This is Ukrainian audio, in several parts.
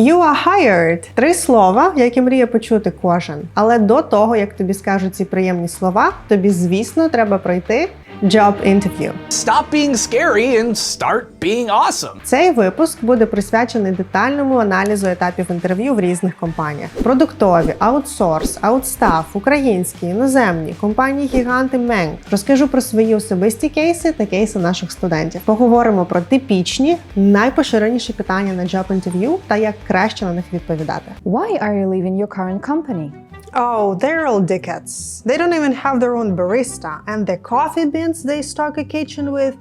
You are hired – три слова, які мріє почути кожен. Але до того, як тобі скажуть ці приємні слова, тобі, звісно, треба пройти job interview. Stop being scary and start being awesome. Цей випуск буде присвячений детальному аналізу етапів інтерв'ю в різних компаніях: продуктові, аутсорс, аутстаф, українські, іноземні, компанії гіганти Менг. Розкажу про свої особисті кейси та кейси наших студентів. Поговоримо про типічні, найпоширеніші питання на job інтерв'ю та як краще на них відповідати. Why are you leaving your current company? Oh, they're all dickheads. They don't even have their own barista, and the coffee beans they stock a kitchen with.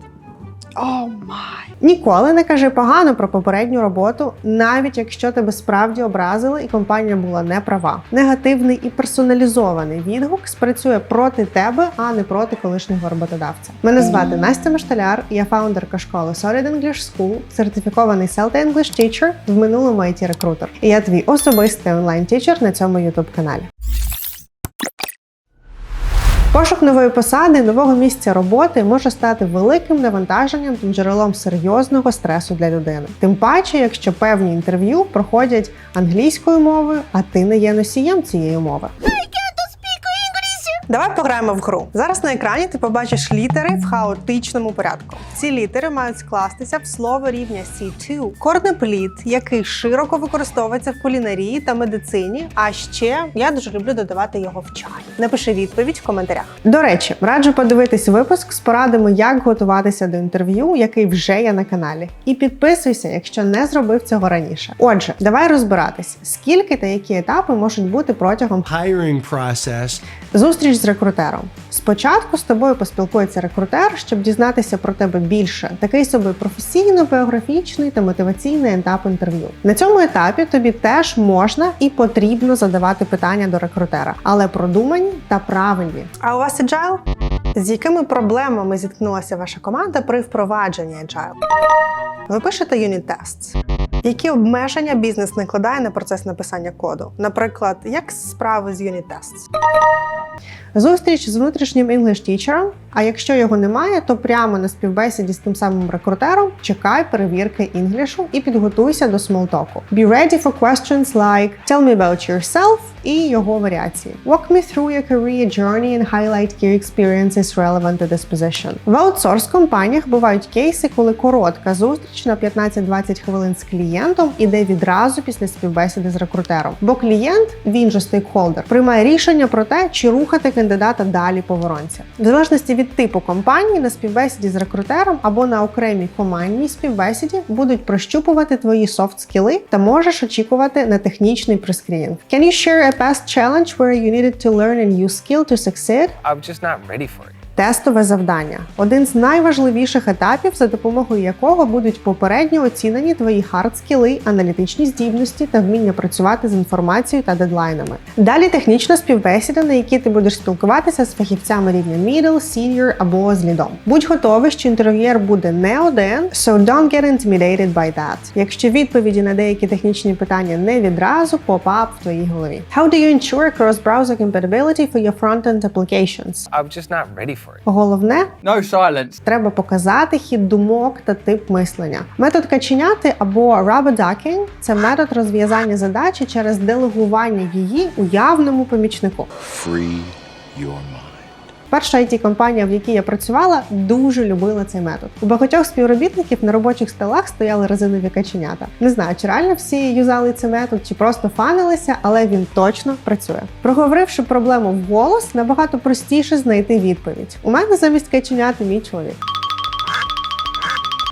Oh my. Ніколи не кажи погано про попередню роботу, навіть якщо тебе справді образили і компанія була не права. Негативний і персоналізований відгук спрацює проти тебе, а не проти колишнього роботодавця. Мене звати Настя Машталяр, я фаундерка школи Solid English School, сертифікований Celta English Teacher, в минулому it рекрутер І я твій особистий онлайн-тічер на цьому youtube каналі. Пошук нової посади, нового місця роботи може стати великим навантаженням та джерелом серйозного стресу для людини. Тим паче, якщо певні інтерв'ю проходять англійською мовою, а ти не є носієм цієї мови. Давай пограємо в гру. Зараз на екрані ти побачиш літери в хаотичному порядку. Ці літери мають скластися в слово рівня C2. Корнеплід, який широко використовується в кулінарії та медицині. А ще я дуже люблю додавати його в чай. Напиши відповідь в коментарях. До речі, раджу подивитись випуск з порадами, як готуватися до інтерв'ю, який вже є на каналі. І підписуйся, якщо не зробив цього раніше. Отже, давай розбиратись, скільки та які етапи можуть бути протягом hiring process. Зустріч з рекрутером. Спочатку з тобою поспілкується рекрутер, щоб дізнатися про тебе більше. Такий собі професійно-біографічний та мотиваційний етап інтерв'ю. На цьому етапі тобі теж можна і потрібно задавати питання до рекрутера, але продумані та правильні. А у вас agile? З якими проблемами зіткнулася ваша команда при впровадженні agile? Ви пишете юніт тест. Які обмеження бізнес накладає на процес написання коду? Наприклад, як справи з юнітест? Зустріч з внутрішнім English teacher, а якщо його немає, то прямо на співбесіді з тим самим рекрутером чекай перевірки інглішу і підготуйся до смолтоку. Be ready for questions like Tell me about yourself і його варіації. Walk me through your career journey and highlight key experiences relevant to this position. В аутсорс компаніях бувають кейси, коли коротка зустріч на 15-20 хвилин з клієнтом іде відразу після співбесіди з рекрутером. Бо клієнт, він же стейкхолдер, приймає рішення про те, чи рухати кандидата далі по воронці. В залежності від типу компанії на співбесіді з рекрутером або на окремій командній співбесіді будуть прощупувати твої софт-скіли та можеш очікувати на технічний прескрінінг. Can you share a past challenge where you needed to learn a new skill to succeed? I'm just not ready for it. Тестове завдання один з найважливіших етапів, за допомогою якого будуть попередньо оцінені твої хард-скіли, аналітичні здібності та вміння працювати з інформацією та дедлайнами. Далі технічна співбесіда, на якій ти будеш спілкуватися з фахівцями рівня middle, senior або з лідом. Будь готовий, що інтерв'єр буде не один, so don't get intimidated by that. Якщо відповіді на деякі технічні питання не відразу pop-up в твоїй голові. How do you ensure cross-browser compatibility for your front-end applications? I'm just not ready for. Головне No silence. треба показати хід думок та тип мислення. Метод каченяти або rubber ducking – це метод розв'язання задачі через делегування її уявному помічнику. Free your mind. Перша it компанія, в якій я працювала, дуже любила цей метод. У багатьох співробітників на робочих столах стояли резинові каченята. Не знаю, чи реально всі юзали цей метод, чи просто фанилися, але він точно працює. Проговоривши проблему вголос, набагато простіше знайти відповідь. У мене замість каченята мій чоловік.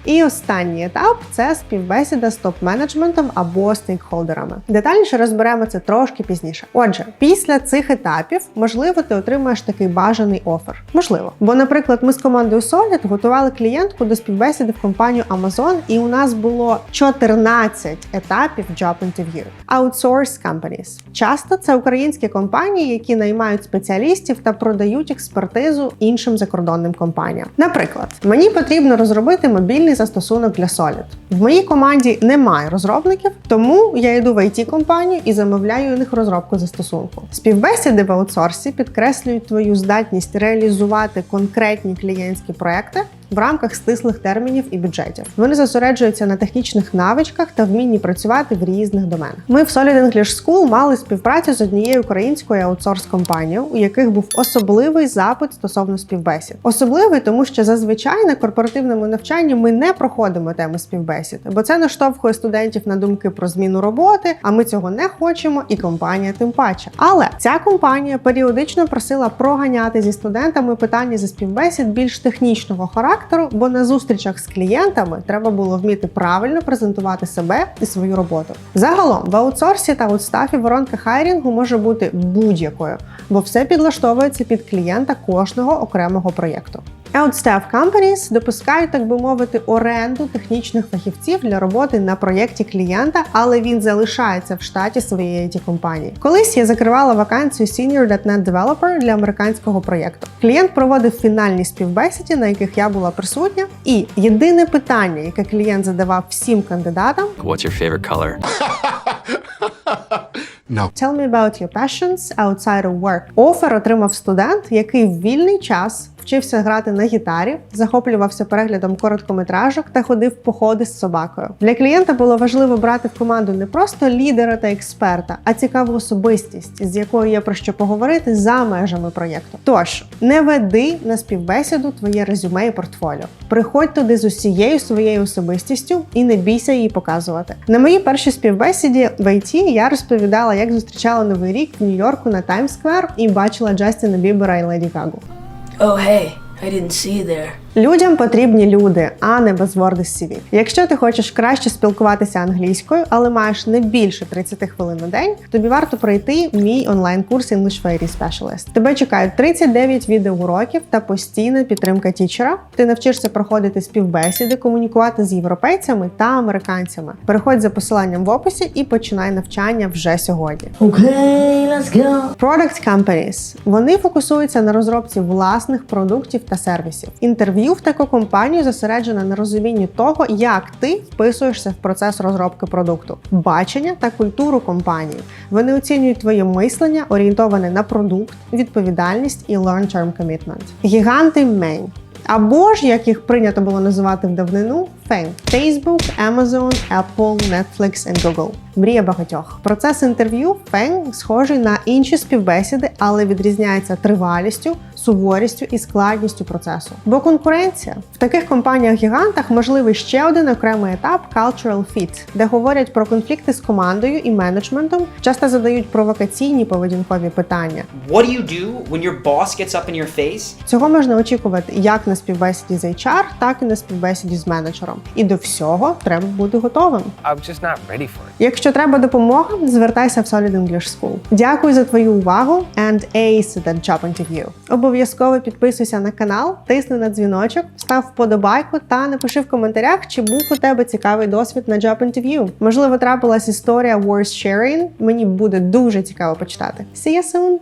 І останній етап це співбесіда з топ-менеджментом або стейкхолдерами. Детальніше розберемо це трошки пізніше. Отже, після цих етапів, можливо, ти отримаєш такий бажаний офер. Можливо. Бо, наприклад, ми з командою Solid готували клієнтку до співбесіди в компанію Amazon, і у нас було 14 етапів job interview. Outsource companies. Часто це українські компанії, які наймають спеціалістів та продають експертизу іншим закордонним компаніям. Наприклад, мені потрібно розробити мобільний застосунок для Solid. В моїй команді немає розробників, тому я йду в it компанію і замовляю у них розробку застосунку. Співбесіди в аутсорсі підкреслюють твою здатність реалізувати конкретні клієнтські проекти в рамках стислих термінів і бюджетів. Вони зосереджуються на технічних навичках та вмінні працювати в різних доменах. Ми в Solid English School мали співпрацю з однією українською аутсорс-компанією, у яких був особливий запит стосовно співбесід. Особливий, тому що зазвичай на корпоративному навчанні ми не проходимо теми співбесід, бо це наштовхує студентів на думки про зміну роботи. А ми цього не хочемо, і компанія тим паче. Але ця компанія періодично просила проганяти зі студентами питання зі співбесід більш технічного характеру, бо на зустрічах з клієнтами треба було вміти правильно презентувати себе і свою роботу. Загалом в аутсорсі та аутстафі воронка хайрінгу може бути будь-якою, бо все підлаштовується під клієнта кожного окремого проєкту. Outstaff Companies допускають, так би мовити, оренду технічних фахівців для роботи на проєкті клієнта, але він залишається в штаті своєї it компанії. Колись я закривала вакансію Senior.NET Developer для американського проєкту. Клієнт проводив фінальні співбесіді, на яких я була присутня, і єдине питання, яке клієнт задавав всім кандидатам, What's your favorite color? Tell me about your passions outside of work. Офер отримав студент, який в вільний час вчився грати на гітарі, захоплювався переглядом короткометражок та ходив походи з собакою. Для клієнта було важливо брати в команду не просто лідера та експерта, а цікаву особистість, з якою є про що поговорити за межами проєкту. Тож не веди на співбесіду твоє резюме і портфоліо. Приходь туди з усією своєю особистістю і не бійся її показувати. На моїй першій співбесіді в IT я розповідала, як зустрічала новий рік в Нью-Йорку на Таймс-сквер і бачила Джастіна Бібера і Леді Гагу. Oh, hey, I didn't see you there. Людям потрібні люди, а не безворди з CV. Якщо ти хочеш краще спілкуватися англійською, але маєш не більше 30 хвилин на день, тобі варто пройти мій онлайн-курс English Fairy Specialist. Тебе чекають 39 відеоуроків та постійна підтримка тічера. Ти навчишся проходити співбесіди, комунікувати з європейцями та американцями. Переходь за посиланням в описі і починай навчання вже сьогодні. Okay, let's go. Product Companies. Вони фокусуються на розробці власних продуктів та сервісів. Інтерв'ю в таку компанію зосереджено на розумінні того, як ти вписуєшся в процес розробки продукту, бачення та культуру компанії. Вони оцінюють твоє мислення, орієнтоване на продукт, відповідальність і long-term commitment. Гіганти Мень. Або ж, як їх прийнято було називати в давнину, Fame. Facebook, Amazon, Apple, Netflix and Google. Мрія багатьох. Процес інтерв'ю Feng схожий на інші співбесіди, але відрізняється тривалістю, суворістю і складністю процесу. Бо конкуренція в таких компаніях-гігантах можливий ще один окремий етап cultural fit, де говорять про конфлікти з командою і менеджментом, часто задають провокаційні поведінкові питання. What do you do when your boss gets up in your face? Цього можна очікувати як на співбесіді з HR, так і на співбесіді з менеджером. І до всього треба бути готовим. I'm just not ready for it. Якщо треба допомога, звертайся в Solid English School. Дякую за твою увагу and ace that job interview. Обов'язково підписуйся на канал, тисни на дзвіночок, став вподобайку та напиши в коментарях, чи був у тебе цікавий досвід на job interview. Можливо, трапилась історія worth sharing. Мені буде дуже цікаво почитати. See you soon!